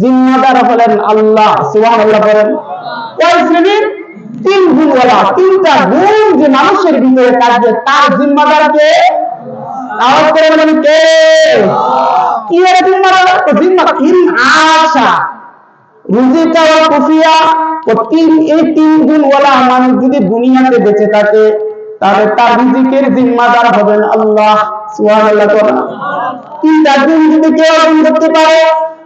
জিম্মাদার হলেন আল্লাহ, সুবহানাল্লাহ বলেন। কয় শ্রেণির তিন গুণওয়ালা, তিনটা গুণ যে মানুষের ভিতরে থাকবে, তার জিম্মাদার কে? আওয়াজ করে বলেন কে? কি জিম্মাদার জিম্মা তিন আশা। কুফিয়া, ও তিন এই তিন মানুষ যদি দুনিয়াতে বেঁচে থাকে, তাহলে তার রিজিকের জিম্মাদার হবেন আল্লাহ, সুবহানাল্লাহ। তিনটা গুণ যদি কেউ অর্জন করতে পারে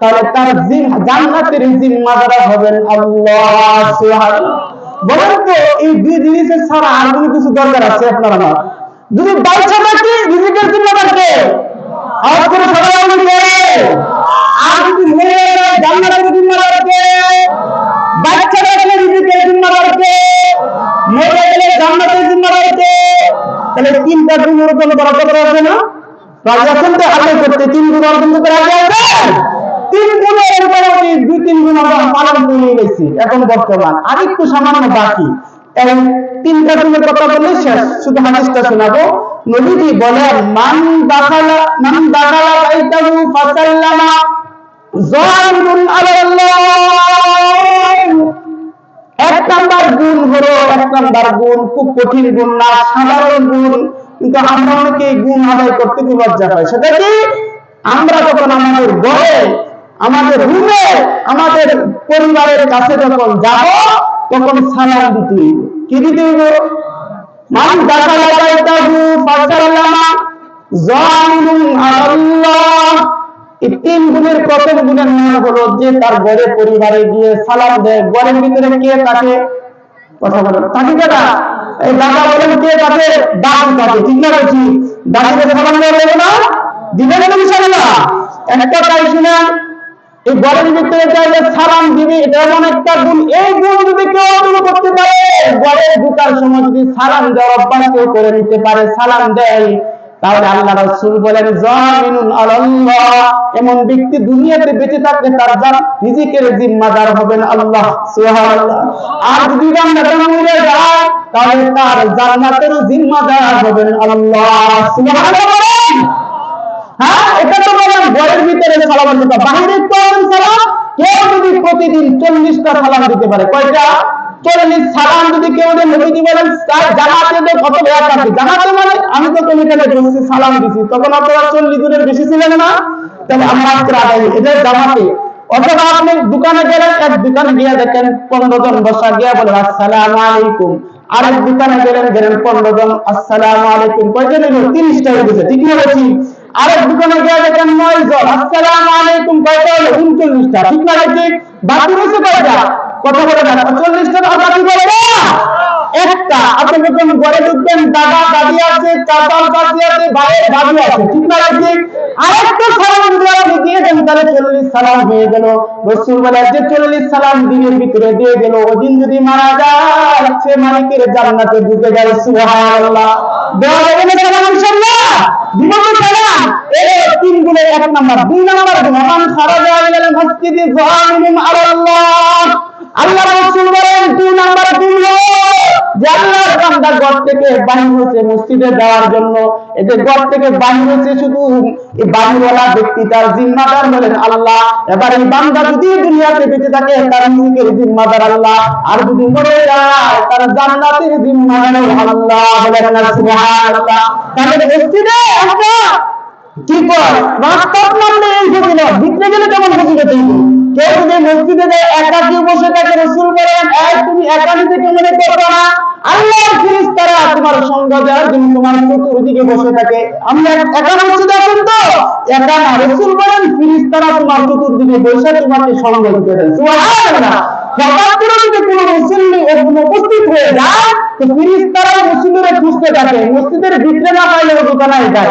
তাহলে তার জান্নাতের জিম্মাদার হবেন আল্লাহ বলেন তো এই দুই জিনিসের ছাড়া আর কোনো কিছু দরকার আছে আপনার আমার? যদি বাইচা থাকি রিজিকের জিম্মাদার কে সবাই আর যদি জিম্মাদার কে জিম্মাদার কে তাহলে তিনটা গুণ অর্জন না? করতে তিন গুণ অর্জন করতে রাজি আছেন? তিন গুণের মোটামুটি দুই, তিন গুণ আমরা পালন করে গেছি এখন বর্তমান। আর একটু সামান্য বাকি। এবং তিনটা গুণের কথা বলে শেষ। শুধু হাদিসটা শোনাবো। নবীজি বলেন, মান দাখালা মান দাখালা বাইতাহু ফাসাল্লামা জালিমুন আলাল্লাহ। এক নাম্বার গুণ হলো, এক নাম্বার গুণ খুব কঠিন গুণ না, সাধারণ গুণ। কিন্তু আমরা অনেকে গুণ আদায় করতে লজ্জা হয় সেটা কি? আমরা যখন আমাদের ঘরে আমাদের রুমে, আমাদের পরিবারের কাছে যখন যাব, তখন সালাম দিতে কি দিতে হইব? মান দাখালা বাইতাহু ফাসাল্লামা জালিমুন আলাল্লাহ। এই তিন গুণের প্রথম গুণের নাম হলো যে তার ঘরে পরিবারে গিয়ে সালাম দেয়। ঘরের ভিতরে কে তাকে কথা বলেন তাকে কেটা এই দাদা বলেন, কে তাকে দান তাকে ঠিক না বলছি? দাদিকে সালাম দেওয়া না? দিবেন না বিষয় না একটা তাই শুনেন এই ঘরের ভিতরে চাইলে সালাম দিবি, এটা এমন একটা গুণ, এই গুণ যদি কেউ অর্জন করতে পারে ঘরে ঢুকার সময় যদি সালাম দেওয়ার অভ্যাস কেউ করে নিতে পারে, সালাম দেয়, তাহলে আল্লাহ রাসূল বলেন, জামিনুন আলাল্লাহ। এমন ব্যক্তি দুনিয়াতে বেঁচে থাকলে তার যার রিজিকের জিম্মাদার হবেন আল্লাহ আর যদি জান্নাতে মরে যায়, তাহলে তার জান্নাতের জিম্মাদার হবেন আল্লাহ, সুবহানাল্লাহ। হ্যাঁ সালাম মানে আমি তো তুমি সালাম দিছি? তখন আপনারা চল্লিশ বেশি ছিলেন না? তাহলে আমরা জানাতে অথবা আপনি দোকানে গেলেন, এক দোকানে গিয়ে দেখেন, পনেরো জন বসা গিয়ে বলেন, আসসালাম আলাইকুম। আরেক দোকানে গেলেন গেলেন পনেরো জন, আসসালাম আলাইকুম। কয়জন তিরিশটা হয়ে গেছে। ঠিক না একটা। চল্লিশ সালাম দিনের ভিতরে দিয়ে গেল। ওদিন যদি মারা যায়, সে মালিকের জান্নাতে ঢুকে গেল সুবহানাল্লাহ। তো সালাম এই তিন গুণের এক নাম্বার। দুই নাম্বার গুণ মান খারাজা ইলাল মসজিদি যালিমিন আলাল্লাহ আল্লাহ থেকে এবার এই বান্দা যদি দুনিয়াতে বেঁচে থাকে, তার জিম্মাদার আল্লাহ। আর যদি মরে যায়, তার জান্নাতের জিম্মাদার কি নামলে এই গেলে কেমন হইব? যদি মসজিদে যায় একা কেউ বসে থাকে রসুল বলেন তুমি একা নিজেকে মনে না। আল্লাহর ফিরিস্তারা তোমার সঙ্গ দেওয়ার জন্য তোমার বসে থাকে। একা মসজিদে তো। একা না, রসুল বলেন তোমার বসে তোমাকে সঙ্গ দিতে উপস্থিত হয়ে যায় মসজিদের ভিতরে না পাইলে ও দোকানে যায়।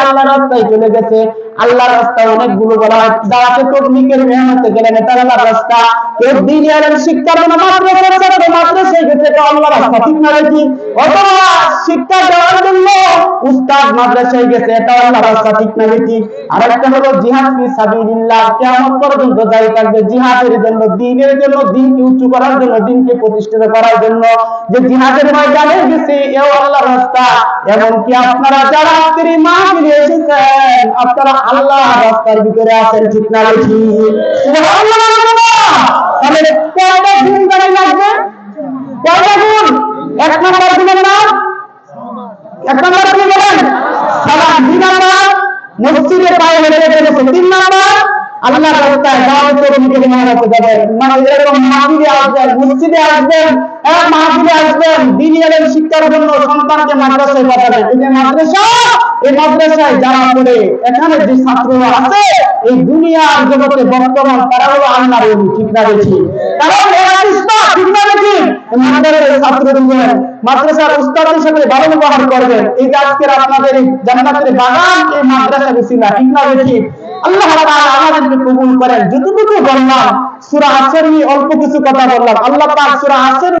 আল্লাহর রাস্তায় চলে গেছে। আল্লাহর রাস্তায় অনেকগুলো বলা হয় মেহনতে গেলেন রাস্তা। এটা আল্লাহর রাস্তা ঠিক না অথবা শিক্ষা দেওয়ার জন্য উস্তাদ মাদ্রাসায় গেছে এটা রাস্তা ঠিক না হলো জিহাদ ফি সাবিলিল্লাহ। কিয়ামত পর্যন্ত জারি থাকবে জিহাদের জন্য দ্বীনের জন্য দ্বীনকে উঁচু করার জন্য দ্বীনকে প্রতিষ্ঠিত করার জন্য। যে জিহাদের ময়দানে গেছে, এও আল্লাহর রাস্তা। এমনকি আপনারা যারা এসেছেন, আপনারা আল্লাহ রাস্তার ভিতরে আছেন, ঠিক না সুবহানাল্লাহ, তাহলে কয়টা গুণ জানা লাগবে? কয়টা গুণ এক নম্বর এক নম্বর দুই নম্বর। মসজিদে পায়ে তিন নম্বর। আল্লাহ রাস্তায় গাঁও তরুণকে মেহনতে মানে এরকম আসবেন, মসজিদে আসবেন আসবেন দিনী শিক্ষার জন্য সন্তানকে মাদ্রাসায় পাঠাবেন। এই মাদ্রাসা এই মাদ্রাসায় যারা পড়ে, এখানে যে ছাত্ররা আছে, এই দুনিয়ার জগতে বর্তমান, তারা হলো আল্লাহর ওলি, ঠিক না বেশি মাদ্রাসা আল্লাহ তাআলা করেন। অল্প কিছু কথা বললাম। আল্লাহ